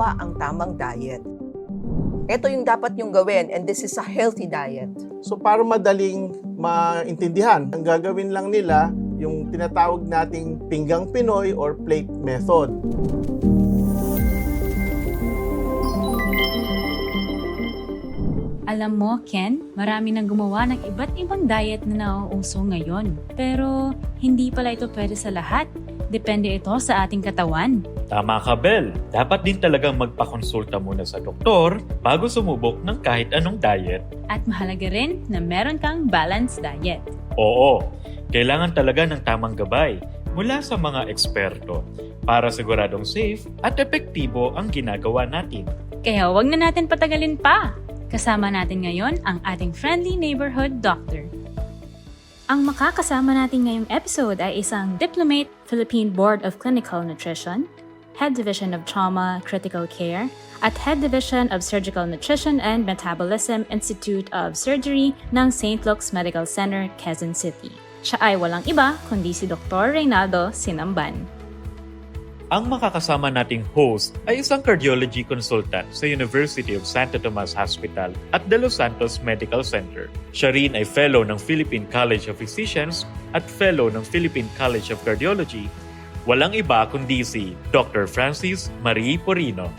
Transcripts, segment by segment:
ba ang tamang diet? Ito yung dapat nyong gawin and this is a healthy diet. So para madaling maintindihan, ang gagawin lang nila yung tinatawag nating pinggang Pinoy or plate method. Alam mo, Ken, marami nang gumawa ng iba't ibang diet na nauuso ngayon. Pero hindi pala ito pwede sa lahat. Depende ito sa ating katawan. Tama ka, Bel. Dapat din talagang magpakonsulta muna sa doktor bago sumubok ng kahit anong diet. At mahalaga rin na meron kang balanced diet. Oo, kailangan talaga ng tamang gabay mula sa mga eksperto para siguradong safe at epektibo ang ginagawa natin. Kaya huwag na natin patagalin pa. Kasama natin ngayon ang ating friendly neighborhood doctor. Ang makakasama natin ngayong episode ay isang diplomate Philippine Board of Clinical Nutrition, Head Division of Trauma Critical Care, at Head Division of Surgical Nutrition and Metabolism Institute of Surgery ng St. Luke's Medical Center, Quezon City. Siya ay walang iba kundi si Dr. Reynaldo Sinamban. Ang makakasama nating host ay isang cardiology consultant sa University of Santo Tomas Hospital at De Los Santos Medical Center. Siya rin ay fellow ng Philippine College of Physicians at fellow ng Philippine College of Cardiology. Walang iba kundi si Dr. Francis Marie Porino.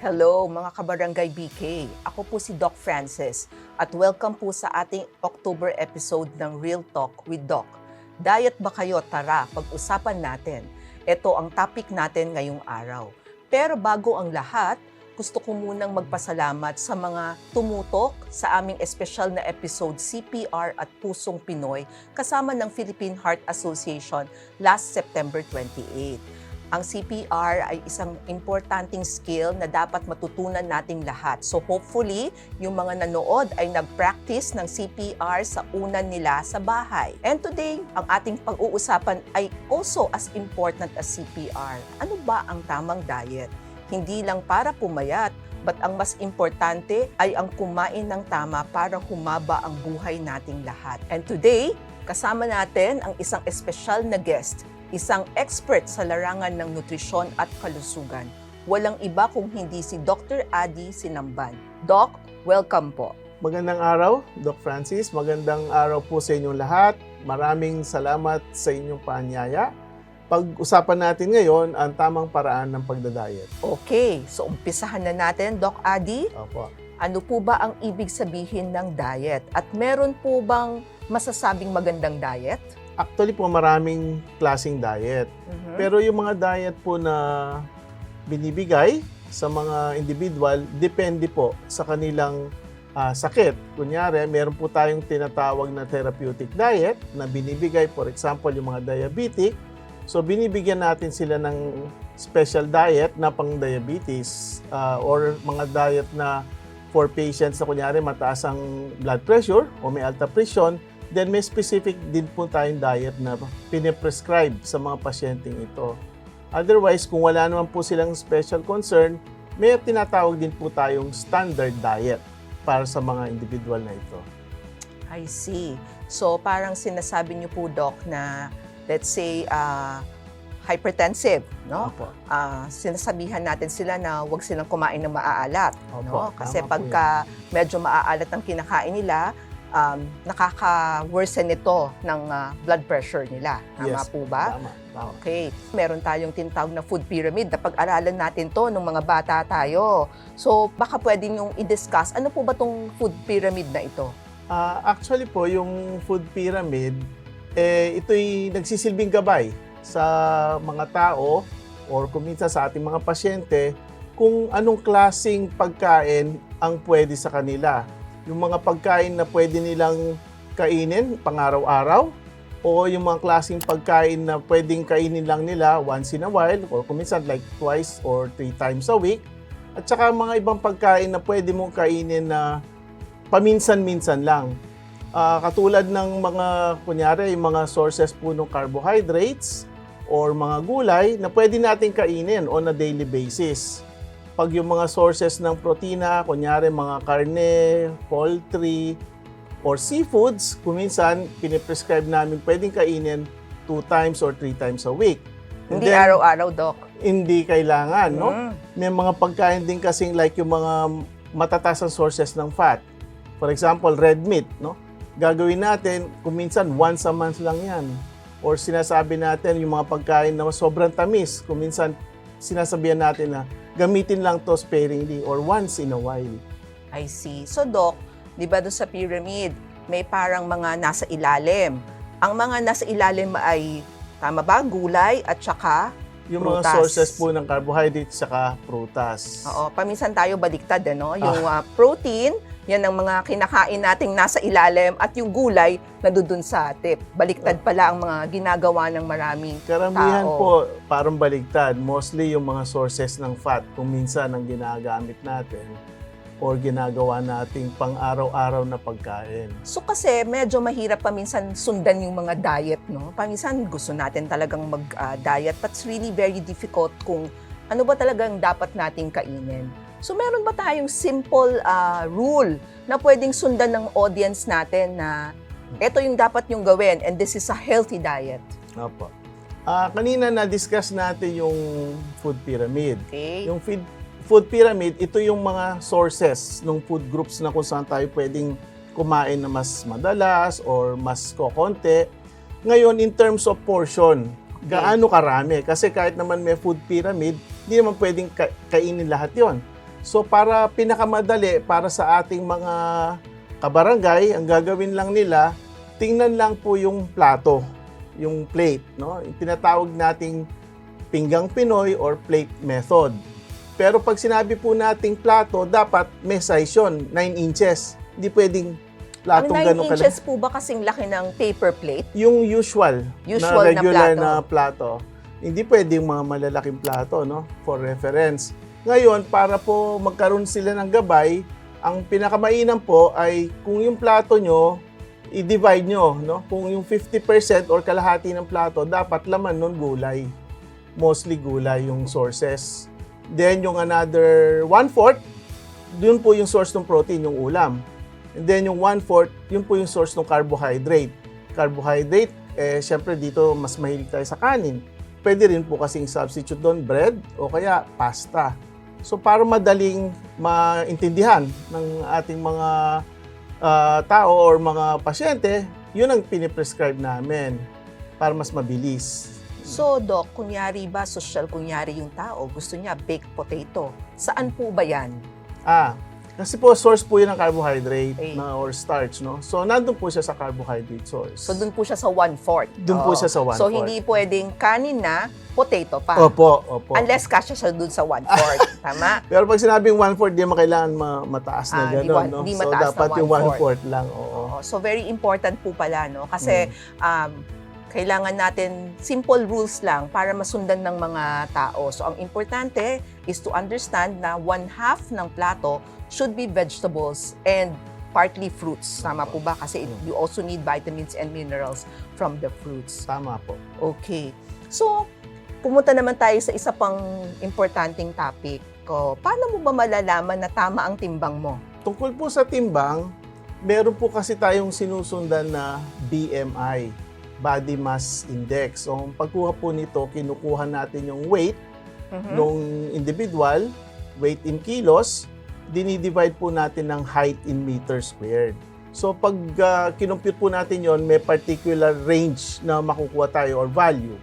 Hello mga kabarangay BK. Ako po si Doc Francis at welcome po sa ating October episode ng Real Talk with Doc. Diet ba kayo? Tara, pag-usapan natin. Ito ang topic natin ngayong araw. Pero bago ang lahat, gusto ko munang magpasalamat sa mga tumutok sa aming espesyal na episode CPR at Pusong Pinoy kasama ng Philippine Heart Association last September 28. Ang CPR ay isang importanteng skill na dapat matutunan nating lahat. So hopefully, yung mga nanood ay nag-practice ng CPR sa unan nila sa bahay. And today, ang ating pag-uusapan ay also as important as CPR. Ano ba ang tamang diet? Hindi lang para pumayat, but ang mas importante ay ang kumain ng tama para humaba ang buhay nating lahat. And today, kasama natin ang isang espesyal na guest, isang expert sa larangan ng nutrisyon at kalusugan. Walang iba kung hindi si Dr. Adi Sinamban. Doc, welcome po. Magandang araw, Doc Francis. Magandang araw po sa inyong lahat. Maraming salamat sa inyong paanyaya. Pag-usapan natin ngayon ang tamang paraan ng pagdadayet. Okay, so umpisahan na natin, Doc Adi. Opo. Ano po ba ang ibig sabihin ng diet? At meron po bang masasabing magandang diet? Actually po maraming klasing diet. Mhm. Pero yung mga diet po na binibigay sa mga individual, depende po sa kanilang ah, sakit. Kunyari, meron po tayong tinatawag na therapeutic diet na binibigay, for example, yung mga diabetic. So, binibigyan natin sila ng special diet na pang diabetes ah, or mga diet na for patients na kunyari mataas ang blood pressure o may alta presyon, then may specific din po tayong diet na piniprescribe sa mga pasyenteng ito. Otherwise, kung wala naman po silang special concern, may tinatawag din po tayong standard diet para sa mga individual na ito. I see. So parang sinasabi niyo po, Doc, na let's say ah, hypertensive, no? Opo. Ah, sinasabihan natin sila na huwag silang kumain ng maaalat, Opo, no? Kasi tama pagka medyo maaalat ang kinakain nila, um, nakaka-worsen ito ng ah, blood pressure nila. Tama Yes, po ba? Tama, tama. Okay. Meron tayong tinatawag na food pyramid. Napag-aralan natin to nung mga bata tayo. So, baka pwede niyong i-discuss, ano po ba tong food pyramid na ito? Ah, actually po, yung food pyramid, eh, ito'y nagsisilbing gabay sa mga tao or kung minsan sa ating mga pasyente kung anong klasing pagkain ang pwede sa kanila. Yung mga pagkain na pwede nilang kainin pang-araw-araw o yung mga klaseng pagkain na pwedeng kainin lang nila once in a while or kung minsan like twice or three times a week. At saka mga ibang pagkain na pwede mong kainin na paminsan-minsan lang. Ah, katulad ng mga, kunyari, yung mga sources po ng carbohydrates or mga gulay na pwede natin kainin on a daily basis. Pag yung mga sources ng protina, kunyari mga karne, poultry, or seafoods, kung minsan, piniprescribe namin pwedeng kainin two times or three times a week. And Hindi araw-araw, Doc. hindi kailangan, no? Mm. May mga pagkain din kasing like yung mga matataas ang sources ng fat. For example, red meat, no? Gagawin natin, kung minsan once a month lang yan. Or sinasabi natin yung mga pagkain na sobrang tamis, kung minsan sinasabihan natin na gamitin lang to sparingly or once in a while. I see. So, Doc, di ba doon sa pyramid, may parang mga nasa ilalim. Ang mga nasa ilalim ay, tama ba, gulay at saka, Yung mga Prutas. sources po ng carbohydrates saka prutas. oo, paminsan tayo baliktad, ano? Yung ah, protein, yan ang mga kinakain nating nasa ilalim at yung gulay nadudun sa tip. Baliktad pala ang mga ginagawa ng maraming Karamihan tao. po parang baligtad. Mostly yung mga sources ng fat kung minsan ang ginagamit natin or ginagawa nating pang-araw-araw na pagkain. So kasi medyo mahirap paminsan sundan yung mga diet, no? Paminsan gusto natin talagang mag-diet but it's really very difficult kung ano ba talagang dapat nating kainin. So meron ba tayong simple ah, rule na pwedeng sundan ng audience natin na ito yung dapat yung gawin and this is a healthy diet. Opo. Ah, kanina na-discuss natin yung food pyramid. Okay? Yung feed, food pyramid, ito yung mga sources ng food groups na kung saan tayo pwedeng kumain na mas madalas or mas kokonti. Ngayon, in terms of portion, gaano karami? Kasi kahit naman may food pyramid, hindi naman pwedeng ka- kainin lahat yon. So para pinakamadali, para sa ating mga kabarangay, ang gagawin lang nila, tingnan lang po yung plato, yung plate, no? Tinatawag nating pinggang Pinoy or plate method. Pero pag sinabi po nating plato, dapat may size yun, 9 inches. Hindi pwedeng platong 9 gano'n kalaki. inches po ba kasing laki ng paper plate? Yung usual, Usual na na regular plato. na plato. Hindi pwedeng mga malalaking plato, no? For reference. Ngayon, para po magkaroon sila ng gabay, ang pinakamainam po ay kung yung plato nyo, i-divide nyo, no? Kung yung 50% or kalahati ng plato, dapat laman nun gulay. Mostly gulay yung sources. Then yung another one-fourth, dun po yung source ng protein, yung ulam. And then yung one-fourth, yun po yung source ng carbohydrate. Carbohydrate, eh, syempre dito mas mahilig tayo sa kanin. Pwede rin po kasing substitute doon bread o kaya pasta. So para madaling maintindihan ng ating mga ah, tao or mga pasyente, yun ang piniprescribe namin para mas mabilis. So, Doc, kunyari ba, social kunyari yung tao, gusto niya baked potato. Saan po ba yan? Ah, kasi po source po yun ng carbohydrate Okay. na or starch, no? So nandun po siya sa carbohydrate source. So, dun po siya sa one-fourth. Po Oo. siya sa So, one-fourth. hindi pwedeng kanin na potato pa. Opo, opo. Unless kasya siya dun sa one-fourth. Tama? Pero pag sinabing one-fourth, di mo kailangan ma- mataas na Ah, di gano'n, no? di so, mataas na dapat yung one-fourth. one-fourth lang, oo. Oo. So, very important po pala, no? Kasi, Mm. um, kailangan natin simple rules lang para masundan ng mga tao. So, ang importante is to understand na one half ng plato should be vegetables and partly fruits. Tama po ba? Kasi you also need vitamins and minerals from the fruits. Tama po. Okay. So, pumunta naman tayo sa isa pang importanteng topic. Ko, paano mo ba malalaman na tama ang timbang mo? Tungkol po sa timbang, meron po kasi tayong sinusundan na BMI, Body Mass Index. So, ang pagkuha po nito, kinukuha natin yung weight Mhm. nung individual, weight in kilos, dinidivide po natin ng height in meter squared. So pag uh, kinumpute po natin yon may particular range na makukuha tayo or value.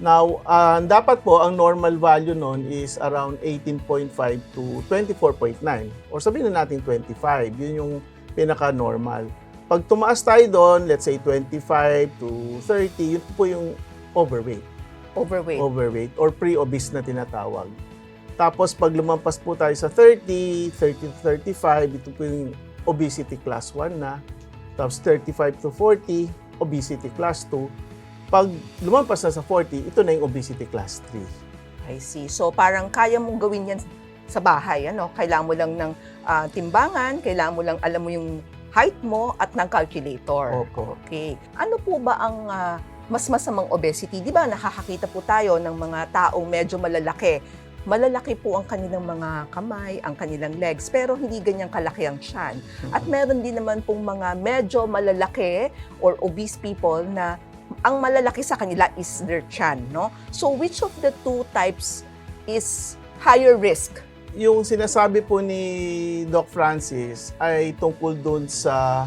Now, ah, dapat po ang normal value nun is around 18.5 to 24.9 or sabihin na natin 25. Yun yung pinaka-normal. Pag tumaas tayo doon, let's say 25 to 30, yun po yung overweight Overweight. overweight or pre-obese na tinatawag. Tapos pag lumampas po tayo sa 30, 30 to 35, ito po yung obesity class 1 na. Tapos 35 to 40, obesity class 2. Pag lumampas na sa 40, ito na yung obesity class 3. I see. So parang kaya mong gawin yan sa bahay, ano? Kailangan mo lang ng ah, timbangan, kailangan mo lang alam mo yung height mo at ng calculator. Opo. Okay. Ano po ba ang ah, mas masamang obesity? Di ba nakakakita po tayo ng mga taong medyo malalaki. Malalaki po ang kanilang mga kamay, ang kanilang legs, pero hindi ganyang kalaki ang tiyan. At meron din naman pong mga medyo malalaki or obese people na ang malalaki sa kanila is their chan, no? So which of the two types is higher risk? Yung sinasabi po ni Doc Francis ay tungkol doon sa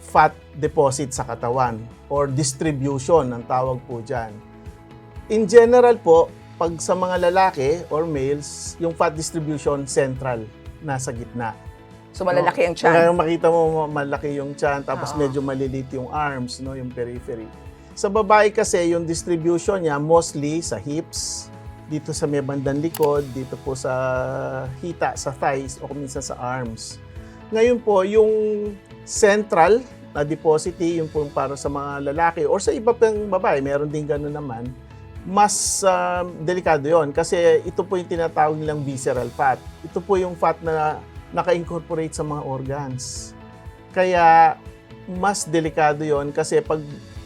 fat deposit sa katawan or distribution ang tawag po dyan. In general po, pag sa mga lalaki or males, yung fat distribution central, nasa gitna. So malalaki ang Kaya tiyan. makita mo malaki yung tiyan, tapos Oo. medyo malilit yung arms, no, yung periphery. Sa babae kasi, yung distribution niya mostly sa hips, dito sa may bandang likod, dito po sa hita, sa thighs, o minsan sa arms. Ngayon po, yung central na deposity, yung po para sa mga lalaki or sa iba pang babae, meron din gano'n naman, mas ah, delikado yon kasi ito po yung tinatawag nilang visceral fat. Ito po yung fat na naka-incorporate sa mga organs. Kaya mas delikado yon kasi pag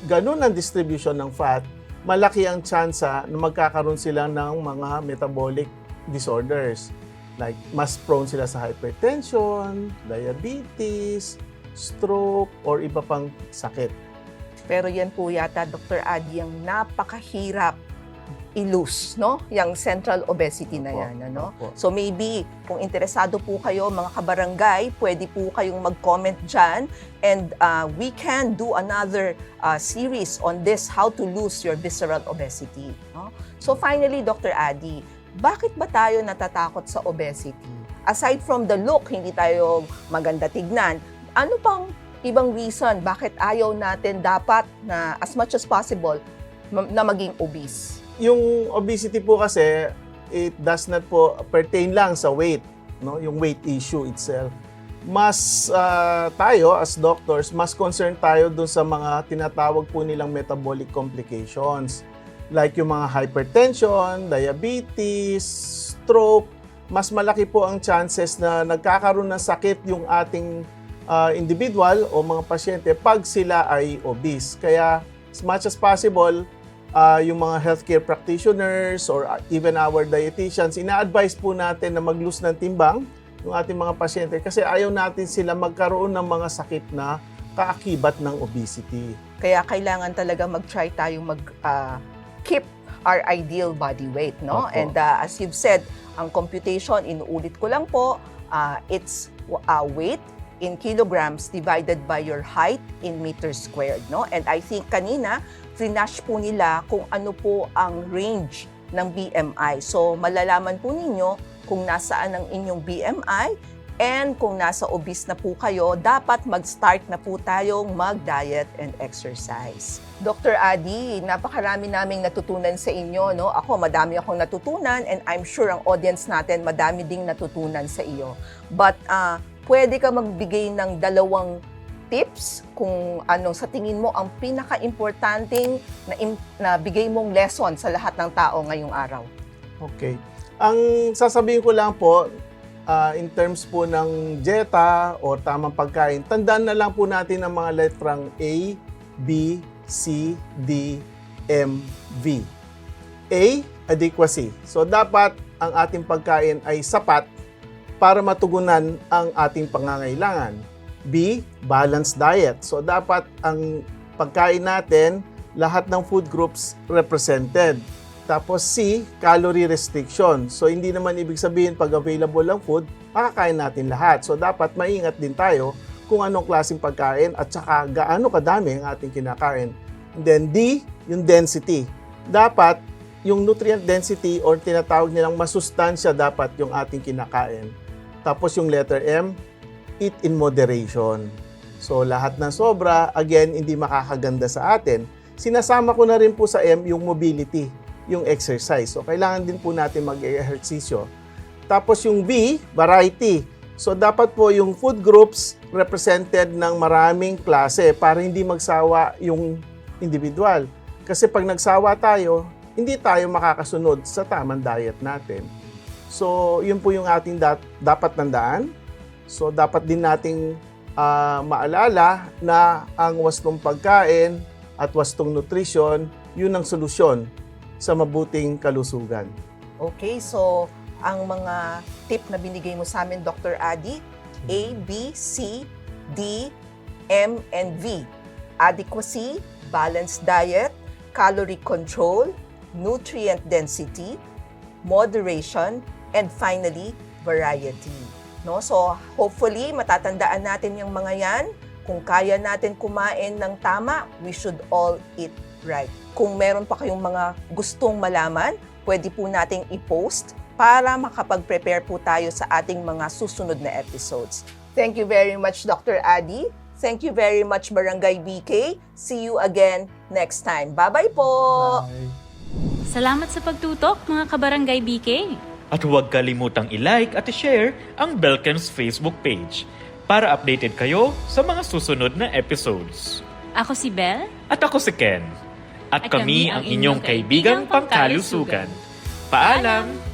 ganun ang distribution ng fat, malaki ang tsansa na magkakaroon sila ng mga metabolic disorders. Like, mas prone sila sa hypertension, diabetes, stroke, or iba pang sakit. Pero yan po yata, Dr. Adi, ang napakahirap i-lose, no? Yung central obesity na Opo, yan, ano? opo. So maybe, kung interesado po kayo, mga kabarangay, pwede po kayong mag-comment dyan and uh, we can do another uh, series on this, how to lose your visceral obesity. No? So finally, Dr. Adi, bakit ba tayo natatakot sa obesity? Aside from the look, hindi tayo maganda tignan, ano pang ibang reason bakit ayaw natin dapat na as much as possible na maging obese? Yung obesity po kasi, it does not po pertain lang sa weight, no? yung weight issue itself. Mas ah, tayo as doctors, mas concerned tayo dun sa mga tinatawag po nilang metabolic complications. Like yung mga hypertension, diabetes, stroke, mas malaki po ang chances na nagkakaroon ng sakit yung ating ah, individual o mga pasyente pag sila ay obese. Kaya as much as possible, ah, yung mga healthcare practitioners or ah, even our dietitians, ina-advise po natin na mag-lose ng timbang yung ating mga pasyente kasi ayaw natin sila magkaroon ng mga sakit na kaakibat ng obesity. Kaya kailangan talaga mag-try tayong mag ah, keep our ideal body weight, no? Opo. And ah, as you've said, ang computation, inuulit ko lang po, ah, it's ah, weight in kilograms divided by your height in meters squared, no? And I think kanina, frinash po nila kung ano po ang range ng BMI. So, malalaman po ninyo kung nasaan ang inyong BMI And kung nasa obese na po kayo, dapat mag-start na po tayong mag-diet and exercise. Dr. Adi, napakarami naming natutunan sa inyo. No? Ako, madami akong natutunan and I'm sure ang audience natin madami ding natutunan sa iyo. But ah, pwede ka magbigay ng dalawang tips kung anong sa tingin mo ang pinaka-importanting na, na bigay mong lesson sa lahat ng tao ngayong araw. Okay. Ang sasabihin ko lang po, ah, in terms po ng dieta o tamang pagkain, tandaan na lang po natin ang mga letrang A, B, C, D, M, V. A, adequacy. So dapat ang ating pagkain ay sapat para matugunan ang ating pangangailangan. B, balanced diet. So dapat ang pagkain natin, lahat ng food groups represented. Tapos C, calorie restriction. So hindi naman ibig sabihin pag available ang food, makakain natin lahat. So dapat maingat din tayo kung anong klaseng pagkain at saka gaano kadami ang ating kinakain. And then D, yung density. Dapat yung nutrient density or tinatawag nilang masustansya dapat yung ating kinakain. Tapos yung letter M, eat in moderation. So lahat ng sobra, again, hindi makakaganda sa atin. Sinasama ko na rin po sa M yung mobility, yung exercise. So kailangan din po natin mag-ehersisyo. Tapos yung B, variety. So dapat po yung food groups represented ng maraming klase para hindi magsawa yung individual. Kasi pag nagsawa tayo, hindi tayo makakasunod sa tamang diet natin. So, yun po yung ating dat- dapat tandaan. So, dapat din nating ah, maalala na ang wastong pagkain at wastong nutrition, yun ang solusyon sa mabuting kalusugan. Okay, so ang mga tip na binigay mo sa amin, Dr. Adi, A, B, C, D, M, and V. Adequacy, balanced diet, calorie control, nutrient density, moderation, and finally, variety. No? So, hopefully, matatandaan natin yung mga yan. Kung kaya natin kumain ng tama, we should all eat right. Kung meron pa kayong mga gustong malaman, pwede po nating i-post para makapag-prepare po tayo sa ating mga susunod na episodes. Thank you very much, Dr. Adi. Thank you very much, Barangay BK. See you again next time. Bye-bye po! Bye. Salamat sa pagtutok mga kabarangay BK. At huwag kalimutang i-like at i-share ang Belkens Facebook page para updated kayo sa mga susunod na episodes. Ako si Belle. At ako si Ken. At, At kami kami ang inyong kaibigang pangkalusugan. pangkalusugan. Paalam!